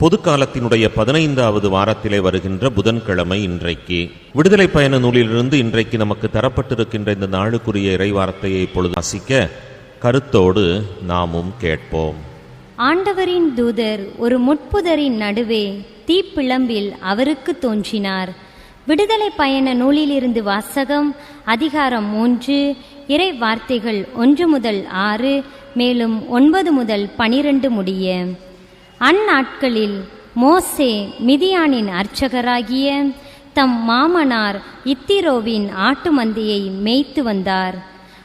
பொது காலத்தினுடைய பதினைந்தாவது வாரத்திலே வருகின்ற புதன்கிழமை இன்றைக்கு. விடுதலை பயண நூலிலிருந்து இன்றைக்கு நமக்கு தரப்பட்டிருக்கின்ற இந்த நாளுக்குரிய இறைவார்த்தையை இப்பொழுது வாசிக்க கருத்தோடு நாமும் கேட்போம். ஆண்டவரின் தூதர் ஒரு முட்புதரின் நடுவே தீப்பிளம்பில் அவருக்கு தோன்றினார். விடுதலை பயண நூலிலிருந்து வாசகம் அதிகாரம் மூன்று இறை வார்த்தைகள் ஒன்று முதல் ஆறு மேலும் ஒன்பது முதல் பனிரெண்டு முடிய. அந்நாட்களில் மோசே மிதியானின் அர்ச்சகராகிய தம் மாமனார் இத்திரோவின் ஆட்டு மந்தையை மேய்த்து வந்தார்.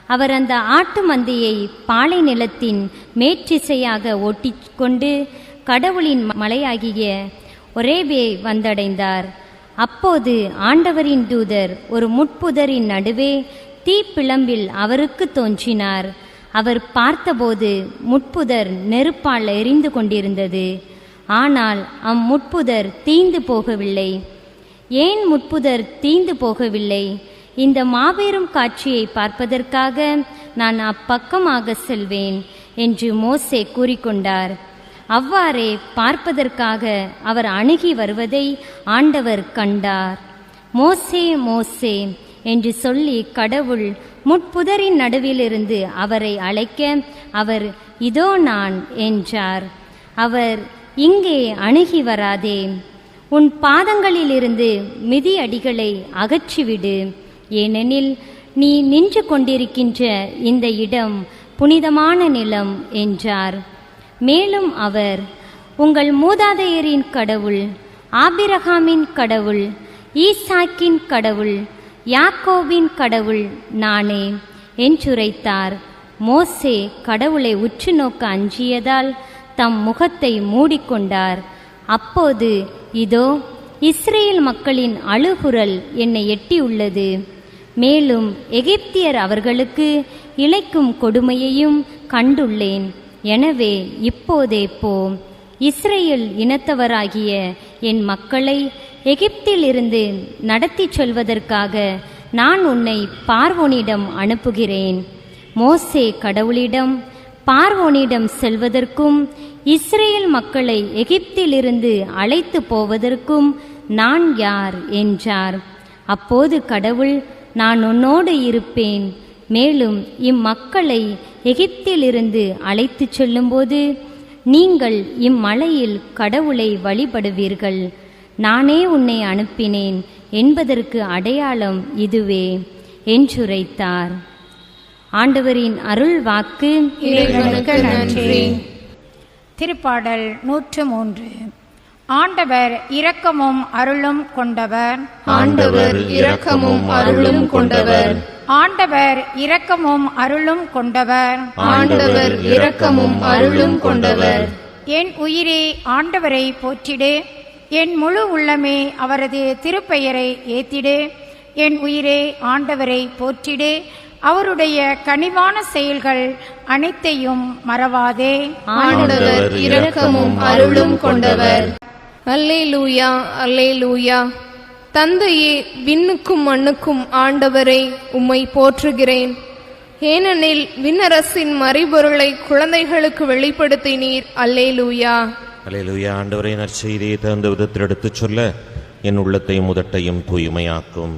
அவர் அந்த ஆட்டு மந்தையை பாலை நிலத்தின் மேற்றிசையாக ஓட்டிக்கொண்டு கடவுளின் மலையாகிய ஒரேபே வந்தடைந்தார். அப்போது ஆண்டவரின் தூதர் ஒரு முட்புதரின் நடுவே தீப்பிளம்பில் அவருக்கு தோன்றினார். அவர் பார்த்தபோது முட்புதர் நெருப்பால் எரிந்து கொண்டிருந்தது. ஆனால் அம்முட்புதர் தீந்து போகவில்லை. ஏன் முட்புதர் தீந்து போகவில்லை? இந்த மாபெரும் காட்சியை பார்ப்பதற்காக நான் அப்பக்கமாக செல்வேன் என்று மோசே கூறிக்கொண்டார். அவ்வாறே பார்ப்பதற்காக அவர் அணுகி வருவதை ஆண்டவர் கண்டார். மோசே மோசே என்று சொல்லி கடவுள் முட்புதரின் நடுவிலிருந்து அவரை அழைக்க அவர் இதோ நான் என்றார். அவர் இங்கே அணுகி வராதே. உன் பாதங்களிலிருந்து மிதியடிகளை அகற்றிவிடு. ஏனெனில் நீ நின்று கொண்டிருக்கின்ற இந்த இடம் புனிதமான நிலம் என்றார். மேலும் அவர் உங்கள் மூதாதையரின் கடவுள் ஆபிரகாமின் கடவுள் ஈசாக்கின் கடவுள் யாக்கோவின் கடவுள் நானே என்றுரைத்தார். மோசே கடவுளை உற்று நோக்க அஞ்சியதால் தம் முகத்தை மூடிக்கொண்டார். அப்போது இதோ இஸ்ரேல் மக்களின் அழுகுரல் என்னை எட்டியுள்ளது. மேலும் எகிப்தியர் அவர்களுக்கு இழைக்கும் கொடுமையையும் கண்டுள்ளேன். எனவே இப்போதே போம் இஸ்ரேல் இனத்தவராகிய என் மக்களை எகிப்திலிருந்து நடத்திச் சொல்வதற்காக நான் உன்னை பார்வோனிடம் அனுப்புகிறேன். மோசே கடவுளிடம் பார்வோனிடம் செல்வதற்கும் இஸ்ரேல் மக்களை எகிப்திலிருந்து அழைத்து போவதற்கும் நான் யார் என்றார். அப்போது கடவுள் நான் உன்னோடு இருப்பேன். மேலும் இம்மக்களை எகிப்திலிருந்து அழைத்துச் செல்லும்போது நீங்கள் இம்மலையில் கடவுளை வழிபடுவீர்கள். நானே உன்னை அனுப்பினேன். என்பதற்கு அடையாளம் இதுவே என்றுரைத்தார். ஆண்டவரின் அருள் வாக்கு திருப்பாடல் நூற்று மூன்று. ஆண்டவர் இரக்கமும் அருளும் கொண்டவர். ஆண்டவர் இரக்கமும் அருளும் கொண்டவர். ஆண்டவர் இரக்கமும் அருளும் கொண்டவர். ஆண்டவர் இரக்கமும் அருளும் கொண்டவர். என் உயிரே ஆண்டவரை போற்றிடு. என் முழு உள்ளமே அவரது திருப்பெயரை ஏத்திடு. என் உயிரே ஆண்டவரை போற்றிடு. அவருடைய கனிவான செயல்கள் அனைத்தையும் மறவாதே. ஆண்டவர் இரக்கமும் அருளும் கொண்டவர். அல்லேலூயா அல்லேலூயா. தந்தையே விண்ணுக்கும் மண்ணுக்கும் ஆண்டவரை உம்மை போற்றுகிறேன். ஏனெனில் விண்ணரசின் மறைபொருளை குழந்தைகளுக்கு வெளிப்படுத்தினீர் அல்லேலூயா. லூயா ஆண்டவரை நற்செய்தியை தகுந்த விதத்தில் எடுத்துச் சொல்ல என் உள்ளத்தையும் முதட்டையும் தூய்மையாக்கும்.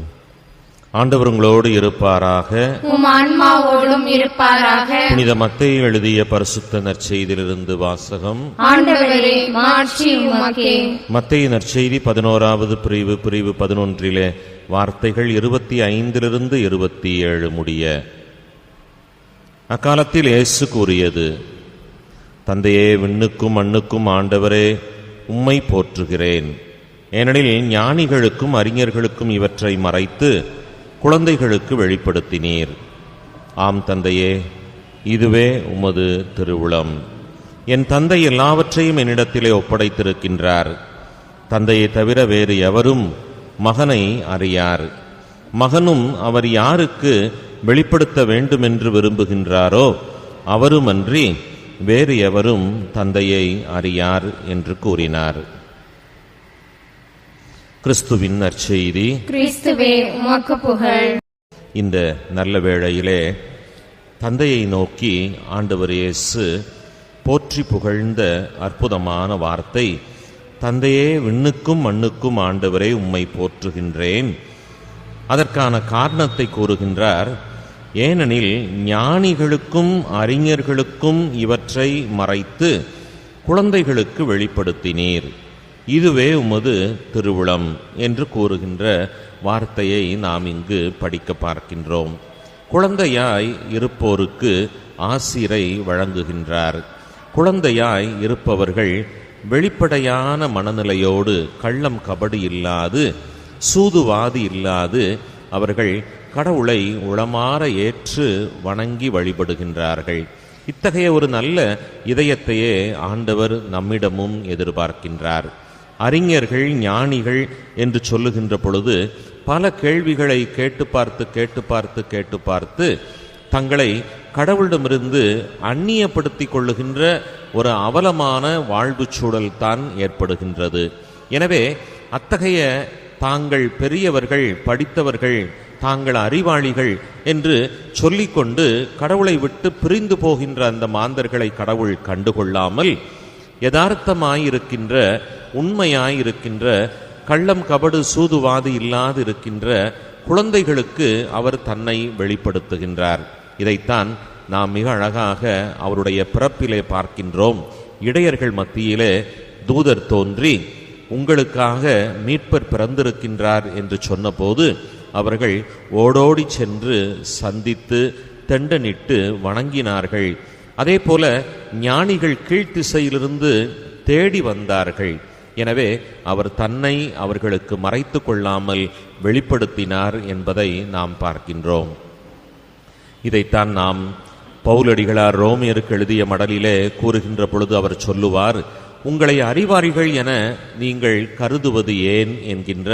ஆண்டவர் உங்களோடு இருப்பாராக. ஆன்மாவோடும் இருப்பாராக. புனித மத்தேயு எழுதிய பரிசுத்த நற்செய்தியிலிருந்து வாசகம். மத்தேயு நற்செய்தி பதினோராவது பிரிவு பிரிவு பதினொன்றிலே வார்த்தைகள் இருபத்தி ஐந்திலிருந்து இருபத்தி ஏழு முடிய. அக்காலத்தில் இயேசு கூறியது தந்தையே விண்ணுக்கும் மண்ணுக்கும் ஆண்டவரே உம்மை போற்றுகிறேன். ஏனெனில் ஞானிகளுக்கும் அறிஞர்களுக்கும் இவற்றை மறைத்து குழந்தைகளுக்கு வெளிப்படுத்தினீர். ஆம் தந்தையே இதுவே உமது திருவுளம். என் தந்தை எல்லாவற்றையும் என்னிடத்திலே ஒப்படைத்திருக்கின்றார். தந்தையை தவிர வேறு எவரும் மகனை அறியார். மகனும் அவர் யாருக்கு வெளிப்படுத்த வேண்டுமென்று விரும்புகின்றாரோ அவருமன்றி வேறு எவரும் தந்தையை அறியார் என்று கூறினார். கிறிஸ்துவின் நற்செய்தி. கிறிஸ்துவே உமக்கு புகழ். இந்த நல்ல வேளையிலே தந்தையை நோக்கி ஆண்டவர் இயேசு போற்றி புகழ்ந்த அற்புதமான வார்த்தை தந்தையே விண்ணுக்கும் மண்ணுக்கும் ஆண்டவரே உம்மை போற்றுகின்றேன். அதற்கான காரணத்தை கூறுகின்றார் ஏனெனில் ஞானிகளுக்கும் அறிஞர்களுக்கும் இவற்றை மறைத்து குழந்தைகளுக்கு வெளிப்படுத்தினீர். இதுவே உமது திருவுளம் என்று கூறுகின்ற வார்த்தையை நாம் இங்கு படிக்க பார்க்கின்றோம். குழந்தையாய் இருப்போருக்கு ஆசிரை வழங்குகின்றார். குழந்தையாய் இருப்பவர்கள் வெளிப்படையான மனநிலையோடு கள்ளம் கபடி இல்லாது சூதுவாதி இல்லாது அவர்கள் கடவுளை உளமாற ஏற்று வணங்கி வழிபடுகின்றார்கள். இத்தகைய ஒரு நல்ல இதயத்தையே ஆண்டவர் நம்மிடமும் எதிர்பார்க்கின்றார். அறிஞர்கள் ஞானிகள் என்று சொல்லுகின்ற பொழுது பல கேள்விகளை கேட்டு பார்த்து கேட்டு பார்த்து கேட்டு பார்த்து தங்களை கடவுளிடமிருந்து அந்நியப்படுத்தி கொள்ளுகின்ற ஒரு அவலமான வாழ்வுச் சூழல் தான் ஏற்படுகின்றது. எனவே அத்தகைய தாங்கள் பெரியவர்கள் படித்தவர்கள் தாங்கள் அறிவாளிகள் என்று சொல்லிக்கொண்டு கடவுளை விட்டு பிரிந்து போகின்ற அந்த மாந்தர்களை கடவுள் கண்டுகொள்ளாமல் யதார்த்தமாயிருக்கின்ற உண்மையாயிருக்கின்ற கள்ளம் கபடு சூதுவாது இல்லாது இருக்கின்ற குழந்தைகளுக்கு அவர் தன்னை வெளிப்படுத்துகின்றார். இதைத்தான் நாம் மிக அழகாக அவருடைய பிறப்பிலே பார்க்கின்றோம். இடையர்கள் மத்தியிலே தூதர் தோன்றி உங்களுக்காக மீட்பர் பிறந்திருக்கின்றார் என்று சொன்னபோது அவர்கள் ஓடோடி சென்று சந்தித்து தெண்டனிட்டு வணங்கினார்கள். அதே போல ஞானிகள் கீழ்த்திசையிலிருந்து தேடி வந்தார்கள். எனவே அவர் தன்னை அவர்களுக்கு மறைத்து கொள்ளாமல் வெளிப்படுத்தினார் என்பதை நாம் பார்க்கின்றோம். இதைத்தான் நாம் பவுலடிகளார் ரோமியருக்கு எழுதிய மடலிலே கூறுகின்ற பொழுது அவர் சொல்லுவார் உங்களை அறிவாரிகள் என நீங்கள் கருதுவது ஏன்? என்கின்ற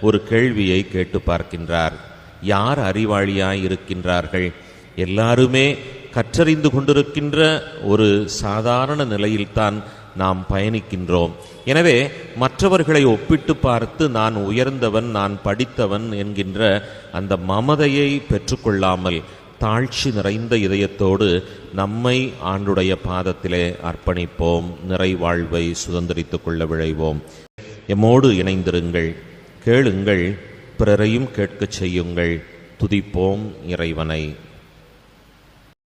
ஒரு கேள்வியை கேட்டு பார்க்கின்றார். யார் அறிவாளியாய் இருக்கின்றார்கள்? எல்லாருமே கற்றறிந்து கொண்டிருக்கின்ற ஒரு சாதாரண நிலையில்தான் நாம் பயணிக்கின்றோம். எனவே மற்றவர்களை ஒப்பிட்டு பார்த்து நான் உயர்ந்தவன் நான் படித்தவன் என்கின்ற அந்த மமதையை பெற்றுக்கொள்ளாமல் தாழ்ச்சி நிறைந்த இதயத்தோடு நம்மை ஆண்டுடைய பாதத்திலே அர்ப்பணிப்போம். நிறைவாழ்வை சுதந்திரித்துக் கொள்ள விழைவோம். எம்மோடு இணைந்திருங்கள். கேளுங்கள். பிறரையும் கேட்கச் செய்யுங்கள். துதிப்போம் இறைவனை.